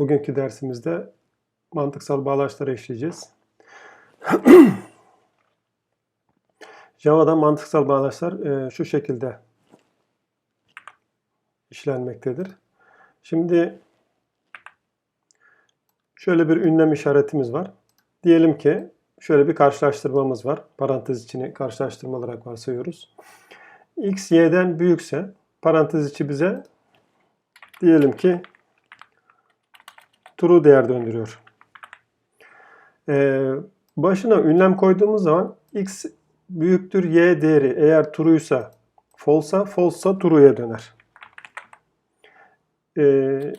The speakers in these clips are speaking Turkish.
Bugünkü dersimizde mantıksal bağlaçları işleyeceğiz. Java'da mantıksal bağlaçlar e, şu şekilde işlenmektedir. Şimdi şöyle bir ünlem işaretimiz var. Diyelim ki şöyle bir karşılaştırmamız var. Parantez içini karşılaştırma olarak varsayıyoruz. x y'den büyükse parantez içi bize diyelim ki true değer döndürüyor. Ee, başına ünlem koyduğumuz zaman x büyüktür y değeri eğer true'ysa false'a, false'sa true'ya döner. Ee,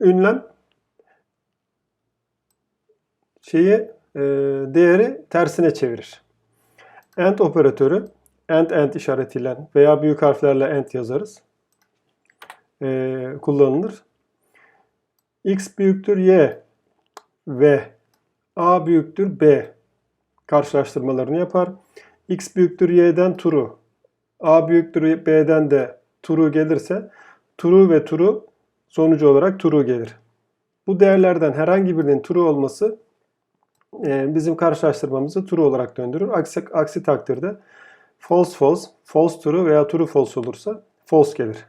ünlem şeyi e, değeri tersine çevirir. AND operatörü AND AND işaretiyle veya büyük harflerle AND yazarız. E, kullanılır. X büyüktür Y ve A büyüktür B karşılaştırmalarını yapar. X büyüktür Y'den true. A büyüktür B'den de true gelirse true ve true sonucu olarak true gelir. Bu değerlerden herhangi birinin true olması e, bizim karşılaştırmamızı true olarak döndürür. Aksi, aksi takdirde false false, false true veya true false olursa false gelir.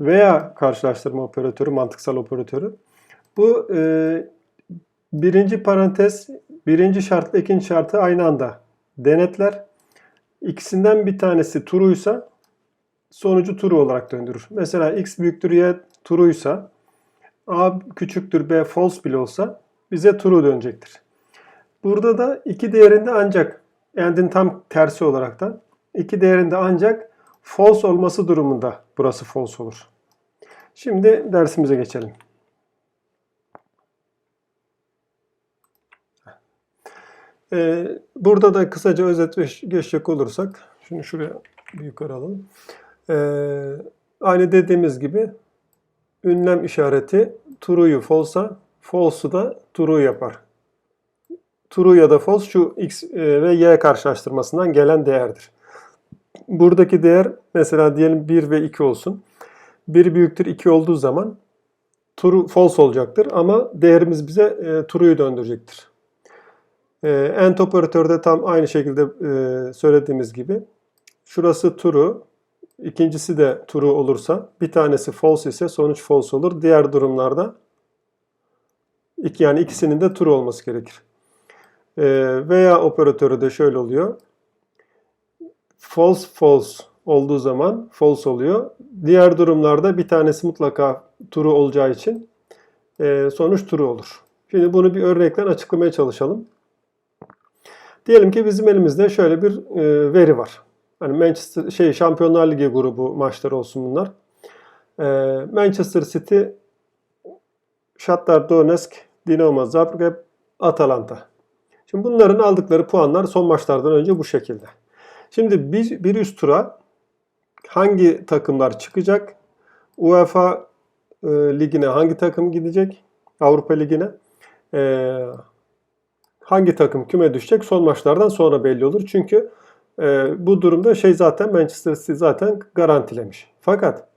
Veya karşılaştırma operatörü, mantıksal operatörü. Bu e, birinci parantez, birinci şartla ikinci şartı aynı anda denetler. İkisinden bir tanesi true'ysa sonucu true olarak döndürür. Mesela x büyüktür y true'ysa a küçüktür b false bile olsa bize true dönecektir. Burada da iki değerinde ancak end'in tam tersi olaraktan iki değerinde ancak false olması durumunda burası false olur. Şimdi dersimize geçelim. Ee, burada da kısaca özet geçecek olursak, şunu şuraya bir yukarı alalım. Ee, aynı dediğimiz gibi ünlem işareti true'yu false'a, false'u da true yapar. True ya da false şu x e, ve y karşılaştırmasından gelen değerdir. Buradaki değer mesela diyelim 1 ve 2 olsun. 1 büyüktür 2 olduğu zaman true false olacaktır ama değerimiz bize e, true'yu döndürecektir. E, AND operatörde tam aynı şekilde e, söylediğimiz gibi şurası true, ikincisi de true olursa bir tanesi false ise sonuç false olur. Diğer durumlarda yani ikisinin de true olması gerekir. E, veya operatörü de şöyle oluyor. False false olduğu zaman false oluyor. Diğer durumlarda bir tanesi mutlaka true olacağı için e, sonuç true olur. Şimdi bunu bir örnekle açıklamaya çalışalım. Diyelim ki bizim elimizde şöyle bir e, veri var. Hani Manchester şey Şampiyonlar Ligi grubu maçları olsun bunlar. E, Manchester City, Shakhtar Donetsk, Dinamo Zagreb, Atalanta. Şimdi bunların aldıkları puanlar son maçlardan önce bu şekilde. Şimdi bir, bir üst tura hangi takımlar çıkacak? UEFA e, ligine hangi takım gidecek? Avrupa ligine. E, hangi takım küme düşecek son maçlardan sonra belli olur. Çünkü e, bu durumda şey zaten Manchester City zaten garantilemiş. Fakat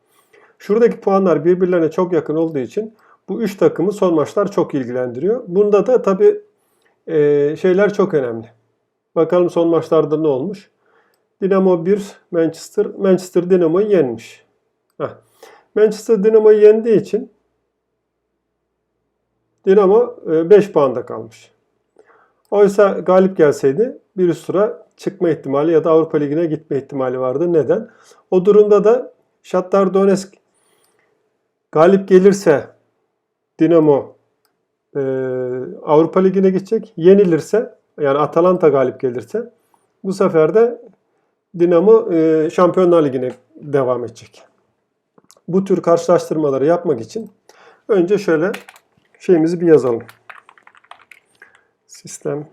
şuradaki puanlar birbirlerine çok yakın olduğu için bu üç takımı son maçlar çok ilgilendiriyor. Bunda da tabi e, şeyler çok önemli. Bakalım son maçlarda ne olmuş? Dinamo 1, Manchester, Manchester Dinamo'yu yenmiş. Heh. Manchester Dinamo'yu yendiği için Dinamo 5 puanda kalmış. Oysa galip gelseydi bir üst tura çıkma ihtimali ya da Avrupa Ligi'ne gitme ihtimali vardı. Neden? O durumda da Shakhtar Donetsk galip gelirse Dinamo e, Avrupa Ligi'ne gidecek. Yenilirse yani Atalanta galip gelirse bu sefer de Dinamo e, Şampiyonlar Ligi'ne devam edecek. Bu tür karşılaştırmaları yapmak için önce şöyle şeyimizi bir yazalım. Sistem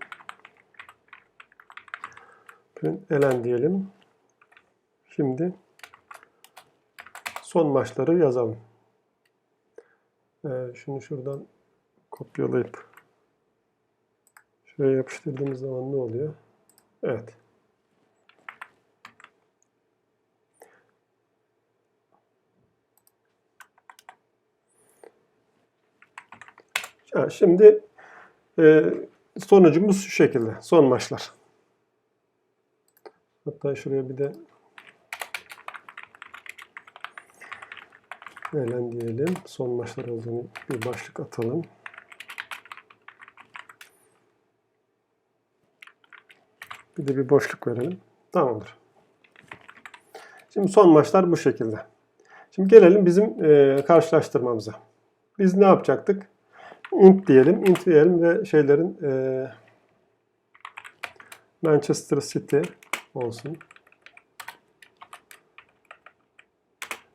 elen diyelim. Şimdi son maçları yazalım. Ee, şunu şuradan kopyalayıp şuraya yapıştırdığımız zaman ne oluyor? Evet. Ha, şimdi e, sonucumuz şu şekilde. Son maçlar. Hatta şuraya bir de Elen diyelim. Son maçlar olduğunu bir başlık atalım. Bir de bir boşluk verelim. Tamamdır. Şimdi son maçlar bu şekilde. Şimdi gelelim bizim e, karşılaştırmamıza. Biz ne yapacaktık? İnt diyelim. int diyelim ve şeylerin e, Manchester City olsun.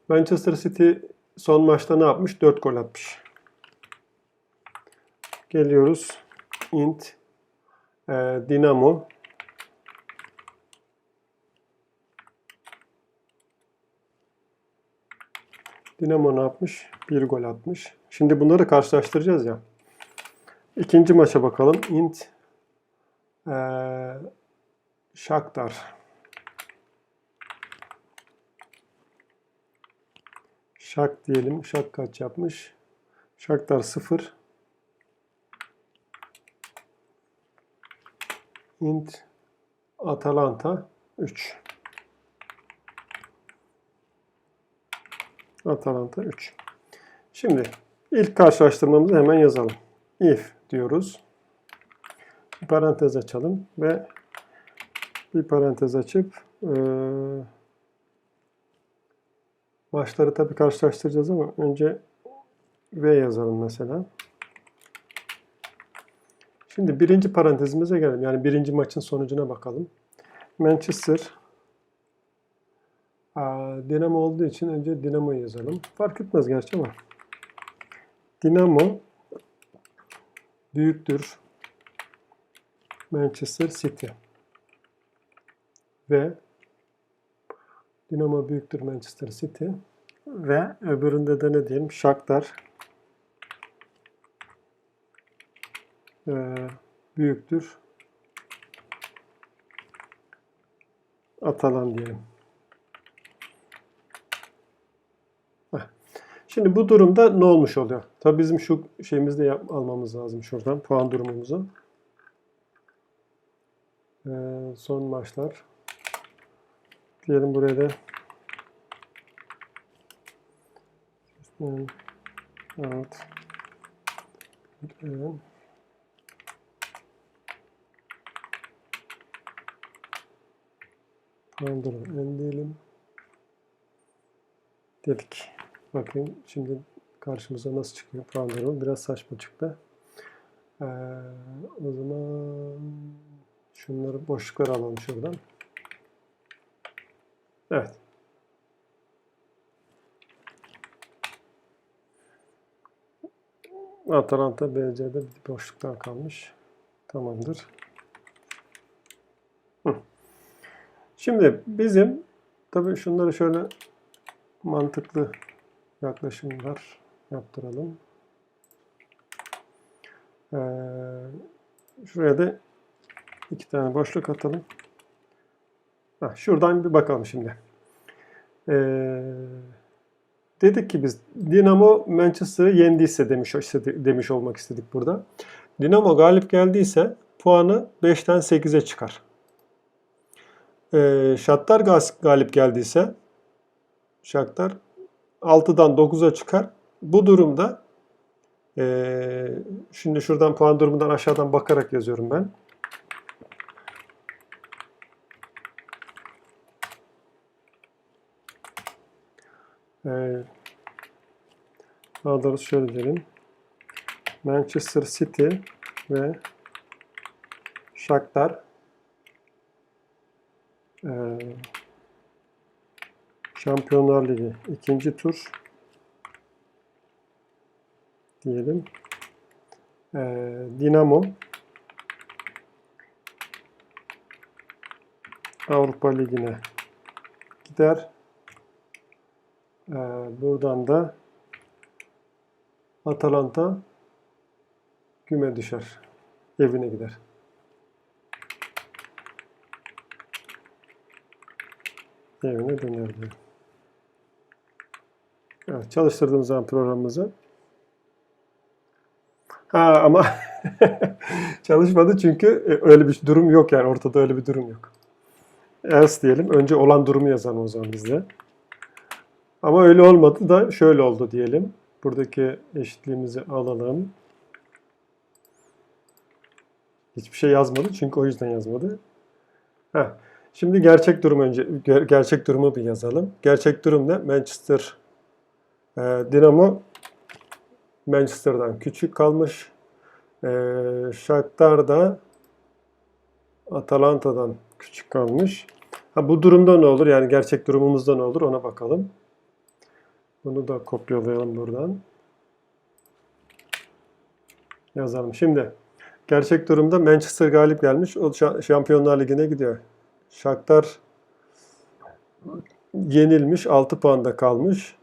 Manchester City son maçta ne yapmış? 4 gol atmış. Geliyoruz. int e, Dinamo Dinamo ne yapmış? Bir gol atmış. Şimdi bunları karşılaştıracağız ya. İkinci maça bakalım. Int ee, Shakhtar. Şak diyelim. Şak kaç yapmış? Shakhtar 0. Int Atalanta 3. Atalanta 3. Şimdi ilk karşılaştırmamızı hemen yazalım. If diyoruz. Bir parantez açalım ve bir parantez açıp e, maçları tabii karşılaştıracağız ama önce V yazalım mesela. Şimdi birinci parantezimize gelelim. Yani birinci maçın sonucuna bakalım. Manchester Dinamo olduğu için önce Dinamo yazalım. Fark etmez gerçi ama. Dinamo büyüktür Manchester City. Ve Dinamo büyüktür Manchester City. Ve öbüründe de ne diyelim? Shakhtar ee, büyüktür Atalan diyelim. Şimdi bu durumda ne olmuş oluyor? Tabii bizim şu şeyimizde yap, almamız lazım şuradan puan durumumuzu. Ee, son maçlar. Diyelim buraya da Evet. Evet. Puan durumu en diyelim. Dedik. Bakın şimdi karşımıza nasıl çıkıyor durumu. Biraz saçma çıktı. Ee, o zaman şunları boşluklar alalım şuradan. Evet. Atalanta BC'de bir boşluk daha kalmış. Tamamdır. Hı. Şimdi bizim tabii şunları şöyle mantıklı yaklaşımlar yaptıralım. Ee, şuraya da iki tane boşluk atalım. Heh, şuradan bir bakalım şimdi. Ee, dedik ki biz Dinamo Manchester'ı yendiyse demiş, demiş olmak istedik burada. Dinamo galip geldiyse puanı 5'ten 8'e çıkar. Ee, Shakhtar galip geldiyse Shakhtar 6'dan 9'a çıkar. Bu durumda e, şimdi şuradan puan durumundan aşağıdan bakarak yazıyorum ben. E, daha doğrusu şöyle diyelim. Manchester City ve Shakhtar e, Şampiyonlar Ligi ikinci tur diyelim. Ee, Dinamo Avrupa Ligi'ne gider. Ee, buradan da Atalanta güme düşer. Evine gider. Evine döner diyor. Evet, çalıştırdığımız zaman programımızı Ha ama çalışmadı çünkü e, öyle bir durum yok yani ortada öyle bir durum yok. Else diyelim. Önce olan durumu yazalım o zaman bizde. Ama öyle olmadı da şöyle oldu diyelim. Buradaki eşitliğimizi alalım. Hiçbir şey yazmadı çünkü o yüzden yazmadı. Heh. Şimdi gerçek durum önce ger- gerçek durumu bir yazalım. Gerçek durum ne? Manchester e, Dinamo Manchester'dan küçük kalmış. E, Shakhtar da Atalanta'dan küçük kalmış. Ha, bu durumda ne olur? Yani gerçek durumumuzda ne olur? Ona bakalım. Bunu da kopyalayalım buradan. Yazalım. Şimdi gerçek durumda Manchester galip gelmiş. O şa- Şampiyonlar Ligi'ne gidiyor. Shakhtar yenilmiş. 6 puanda kalmış.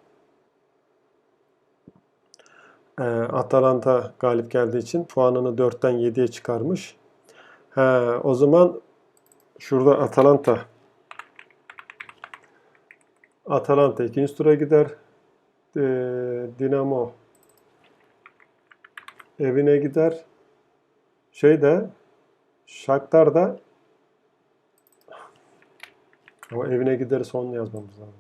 Ee, Atalanta galip geldiği için puanını 4'ten 7'ye çıkarmış. He, o zaman şurada Atalanta Atalanta ikinci tura gider. Ee, Dinamo evine gider. Şey de Shakhtar da ama evine gider son yazmamız lazım.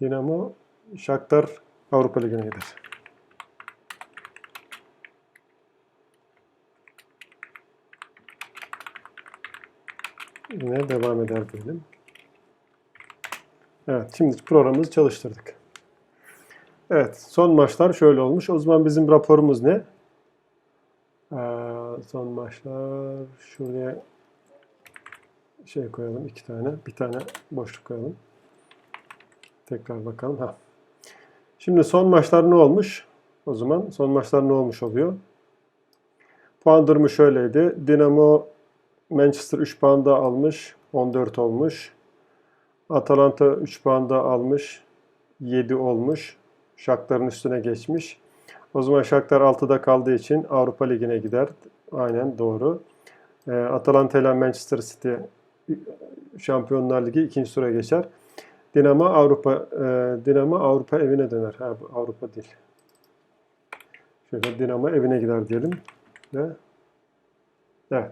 Dinamo Shakhtar Avrupa Ligi'ne gider. Yine devam eder diyelim. Evet, şimdi programımızı çalıştırdık. Evet, son maçlar şöyle olmuş. O zaman bizim raporumuz ne? Ee, son maçlar şuraya şey koyalım iki tane. Bir tane boşluk koyalım. Tekrar bakalım. Ha. Şimdi son maçlar ne olmuş? O zaman son maçlar ne olmuş oluyor? Puan durumu şöyleydi. Dinamo Manchester 3 puan daha almış. 14 olmuş. Atalanta 3 puan daha almış. 7 olmuş. Shakhtar'ın üstüne geçmiş. O zaman Shakhtar 6'da kaldığı için Avrupa Ligi'ne gider. Aynen doğru. Ee, Atalanta ile Manchester City Şampiyonlar Ligi ikinci tura geçer. Dinamo Avrupa e, Dinamo Avrupa evine döner. Ha, Avrupa değil. Şöyle Dinamo evine gider diyelim. Ve evet.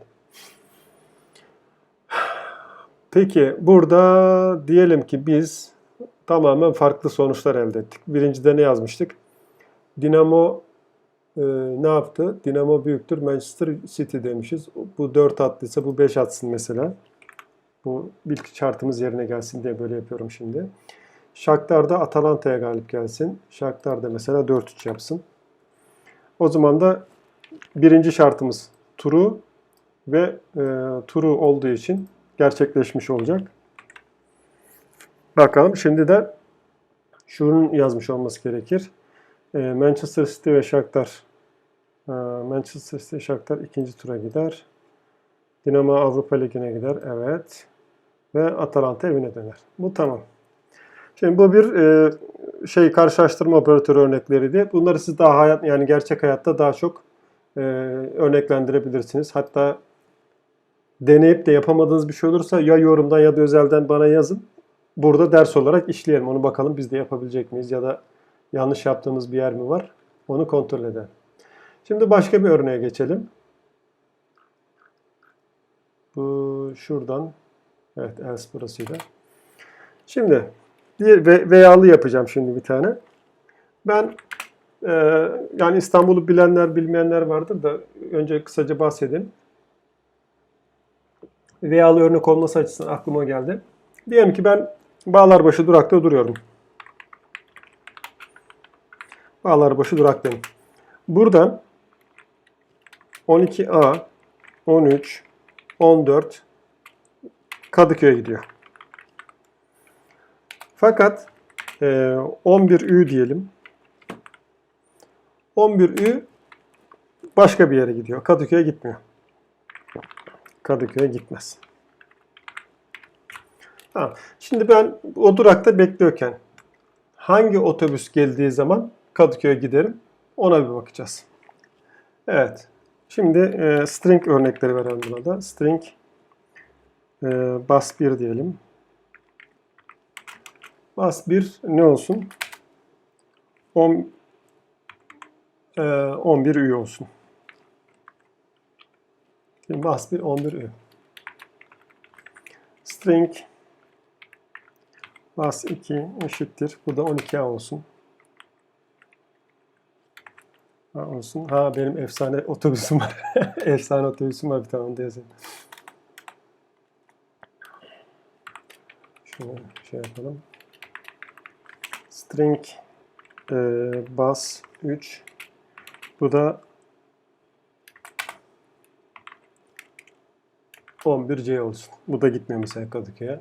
Peki burada diyelim ki biz tamamen farklı sonuçlar elde ettik. Birincide ne yazmıştık? Dinamo e, ne yaptı? Dinamo büyüktür Manchester City demişiz. Bu 4 attıysa bu 5 atsın mesela. Bu ilk şartımız yerine gelsin diye böyle yapıyorum şimdi. Shakhtar da Atalanta'ya galip gelsin. Shakhtar da mesela 4-3 yapsın. O zaman da birinci şartımız turu ve e, turu olduğu için gerçekleşmiş olacak. Bakalım şimdi de şunun yazmış olması gerekir. E, Manchester City ve Shakhtar e, Manchester City Shakhtar ikinci tura gider. Dinamo Avrupa Ligi'ne gider. Evet. Ve Atalanta evine döner. Bu tamam. Şimdi bu bir e, şey karşılaştırma operatörü örnekleriydi. Bunları siz daha hayat yani gerçek hayatta daha çok e, örneklendirebilirsiniz. Hatta deneyip de yapamadığınız bir şey olursa ya yorumdan ya da özelden bana yazın. Burada ders olarak işleyelim. Onu bakalım biz de yapabilecek miyiz ya da yanlış yaptığımız bir yer mi var? Onu kontrol edelim. Şimdi başka bir örneğe geçelim. Bu şuradan evet else burasıyla. Şimdi diye ve, veyalı yapacağım şimdi bir tane. Ben e, yani İstanbul'u bilenler bilmeyenler vardır da önce kısaca bahsedeyim. Veyalı örnek olması açısından aklıma geldi. Diyelim ki ben Bağlarbaşı durakta duruyorum. Bağlarbaşı duraktayım. Buradan 12A, 13, 14 Kadıköy'e gidiyor. Fakat e, 11Ü diyelim. 11Ü başka bir yere gidiyor. Kadıköy'e gitmiyor. Kadıköy'e gitmez. Tamam. Şimdi ben o durakta bekliyorken hangi otobüs geldiği zaman Kadıköy'e giderim ona bir bakacağız. Evet. Şimdi e, string örnekleri verelim buna da. String e, bas 1 diyelim. Bas 1 ne olsun? 10 e, 11 üye olsun. Şimdi bas bir 11 üye. String bas 2 eşittir. Bu da 12A olsun. Ha, olsun. Ha benim efsane otobüsüm var. efsane otobüsüm var bir tane onu da yazayım. Şunu şey yapalım. String e, bas 3 bu da 11C olsun. Bu da mesela Kadıköy'e.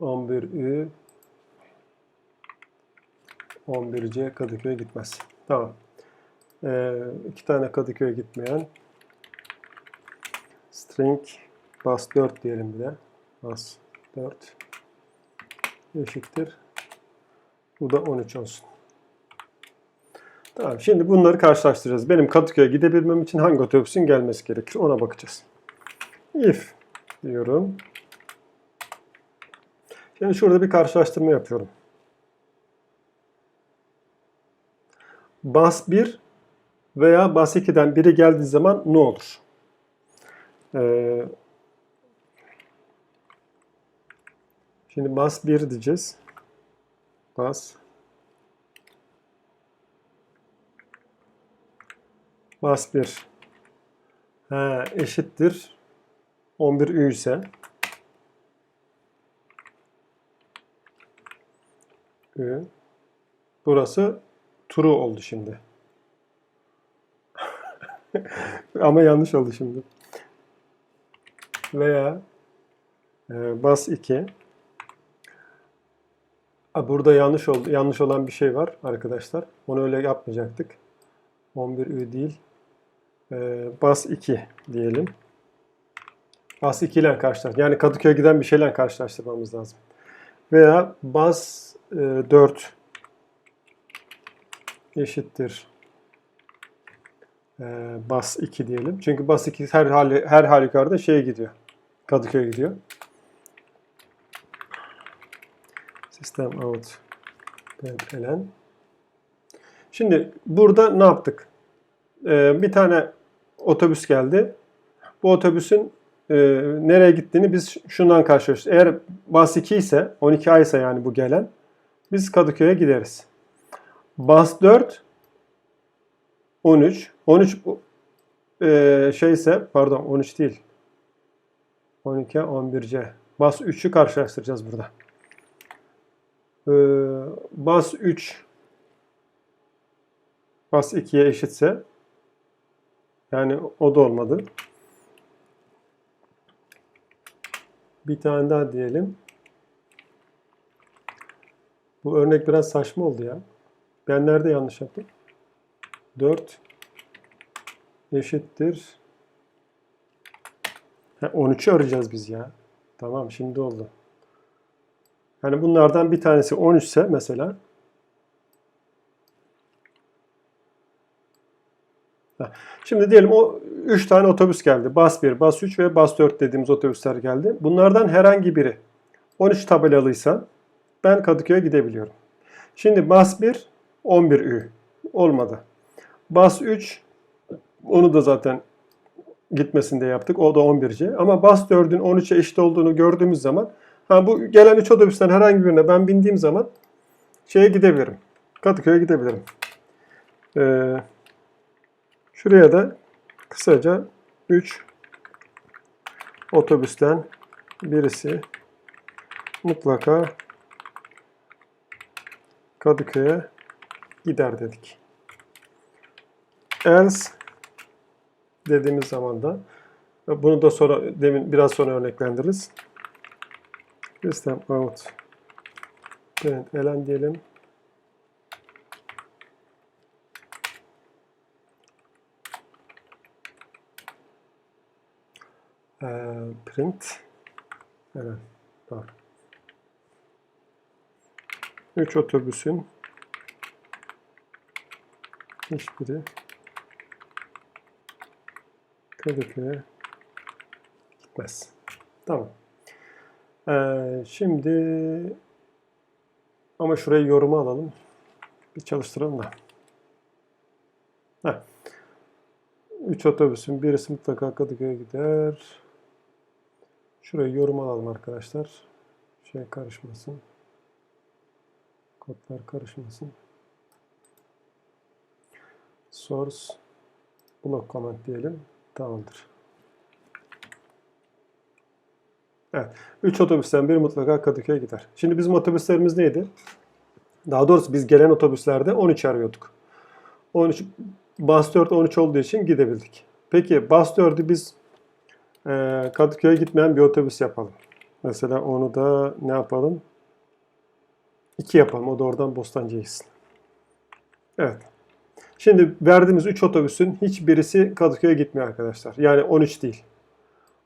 11Ü 11C Kadıköy'e gitmez. Tamam. Ee, iki tane Kadıköy'e gitmeyen string bas 4 diyelim bir de. Bas 4 eşittir. Bu da 13 olsun. Tamam. Şimdi bunları karşılaştıracağız. Benim Kadıköy'e gidebilmem için hangi otobüsün gelmesi gerekir? Ona bakacağız. If diyorum. Şimdi şurada bir karşılaştırma yapıyorum. Bas 1 veya bas 2'den biri geldiği zaman ne olur? Ee, şimdi bas 1 diyeceğiz. Bas Bas 1 ha, eşittir 11 ü ise ü burası true oldu şimdi. Ama yanlış oldu şimdi. Veya e, bas 2 Aa, burada yanlış oldu. Yanlış olan bir şey var arkadaşlar. Onu öyle yapmayacaktık. 11 ü değil. E, bas 2 diyelim. Bas 2 ile karşılaş. Yani Kadıköy'e giden bir şeyle karşılaştırmamız lazım. Veya bas e, 4 eşittir e, bas 2 diyelim. Çünkü bas 2 her hali, her halükarda şeye gidiyor. Kadıköy'e gidiyor. System out plen. Şimdi burada ne yaptık? Ee, bir tane otobüs geldi. Bu otobüsün e, nereye gittiğini biz şundan karşılıyoruz. Eğer bas 2 ise 12 ay ise yani bu gelen biz Kadıköy'e gideriz. Bas 4 13 13 e, şeyse pardon 13 değil 12 11C bas 3'ü karşılaştıracağız burada. Ee, bas 3 bas 2'ye eşitse yani o da olmadı. Bir tane daha diyelim. Bu örnek biraz saçma oldu ya. Ben nerede yanlış yaptım? 4 eşittir. Ha, 13'ü arayacağız biz ya. Tamam şimdi oldu. Yani bunlardan bir tanesi 13 ise mesela Şimdi diyelim o 3 tane otobüs geldi. Bas 1, Bas 3 ve Bas 4 dediğimiz otobüsler geldi. Bunlardan herhangi biri 13 tabelalıysa ben Kadıköy'e gidebiliyorum. Şimdi Bas 1 11 Ü olmadı. Bas 3 onu da zaten gitmesinde yaptık. O da 11'ci. Ama Bas 4'ün 13'e eşit olduğunu gördüğümüz zaman ha bu gelen 3 otobüsten herhangi birine ben bindiğim zaman şeye gidebilirim. Kadıköy'e gidebilirim. Ee, şuraya da kısaca 3 otobüsten birisi mutlaka Kadıköy'e gider dedik. Else dediğimiz zaman da bunu da sonra demin biraz sonra örneklendiririz. System out print elen diyelim. Ee, print elen. Doğru. 3 otobüsün hiçbiri Kadıköy'e gitmez. Tamam. Ee, şimdi ama şurayı yoruma alalım. Bir çalıştıralım da. Heh. 3 otobüsün birisi mutlaka Kadıköy'e gider. Şuraya yorum alalım arkadaşlar. Şey karışmasın. Kodlar karışmasın. Source block comment diyelim. Tamamdır. Evet. 3 otobüsten biri mutlaka Kadıköy'e gider. Şimdi bizim otobüslerimiz neydi? Daha doğrusu biz gelen otobüslerde 13 arıyorduk. 13 Bus 4 13 olduğu için gidebildik. Peki Bus 4'ü biz e, Kadıköy'e gitmeyen bir otobüs yapalım. Mesela onu da ne yapalım? 2 yapalım. O da oradan Bostancı'ya gitsin. Evet. Şimdi verdiğimiz 3 otobüsün hiçbirisi Kadıköy'e gitmiyor arkadaşlar. Yani 13 değil.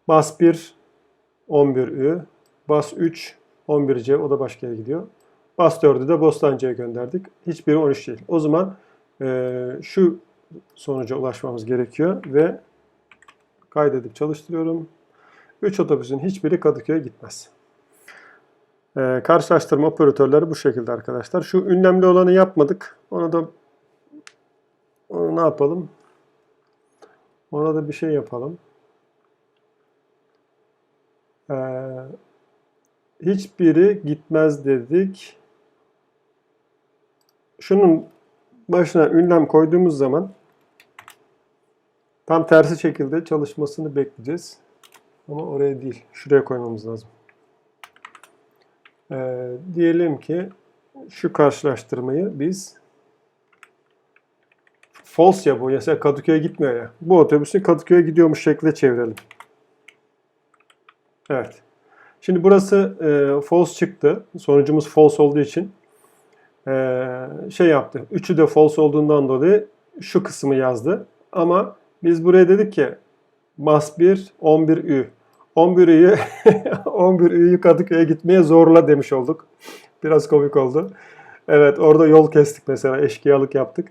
Bus 1 11Ü, Bus 3 11C o da başka yere gidiyor. Bus 4'ü de Bostancı'ya gönderdik. Hiçbiri 13 değil. O zaman e, şu sonuca ulaşmamız gerekiyor ve kaydedip çalıştırıyorum. 3 otobüsün hiçbiri Kadıköy'e gitmez. E, karşılaştırma operatörleri bu şekilde arkadaşlar. Şu ünlemli olanı yapmadık. Onu da onu ne yapalım? Ona da bir şey yapalım. Ee, hiçbiri gitmez dedik. Şunun başına ünlem koyduğumuz zaman tam tersi şekilde çalışmasını bekleyeceğiz. Ama oraya değil. Şuraya koymamız lazım. Ee, diyelim ki şu karşılaştırmayı biz false ya bu. Mesela Kadıköy'e gitmiyor ya. Bu otobüsün Kadıköy'e gidiyormuş şekilde çevirelim. Evet. Şimdi burası e, false çıktı. Sonucumuz false olduğu için e, şey yaptı. Üçü de false olduğundan dolayı şu kısmı yazdı. Ama biz buraya dedik ki bas 1 11 ü. 11 üyü 11 üyü Kadıköy'e gitmeye zorla demiş olduk. Biraz komik oldu. Evet orada yol kestik mesela eşkıyalık yaptık.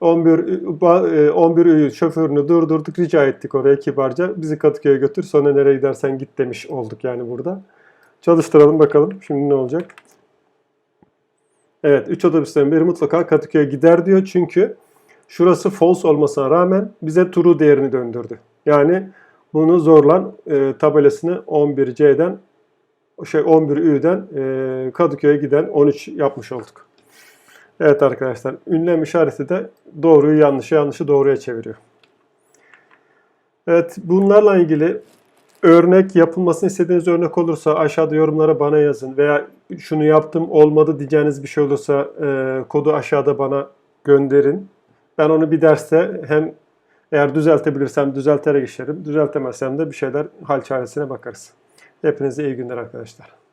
11 ü- 11 üyü şoförünü durdurduk rica ettik oraya kibarca. Bizi Kadıköy'e götür sonra nereye gidersen git demiş olduk yani burada. Çalıştıralım bakalım şimdi ne olacak. Evet 3 otobüsten biri mutlaka Kadıköy'e gider diyor. Çünkü şurası false olmasına rağmen bize true değerini döndürdü. Yani bunu zorlan e, tabelasını 11C'den şey 11Ü'den e, Kadıköy'e giden 13 yapmış olduk. Evet arkadaşlar ünlem işareti de doğruyu yanlışı yanlışı doğruya çeviriyor. Evet bunlarla ilgili örnek yapılmasını istediğiniz örnek olursa aşağıda yorumlara bana yazın veya şunu yaptım olmadı diyeceğiniz bir şey olursa e, kodu aşağıda bana gönderin. Ben onu bir derste hem eğer düzeltebilirsem düzelterek işlerim. Düzeltemezsem de bir şeyler hal çaresine bakarız. Hepinize iyi günler arkadaşlar.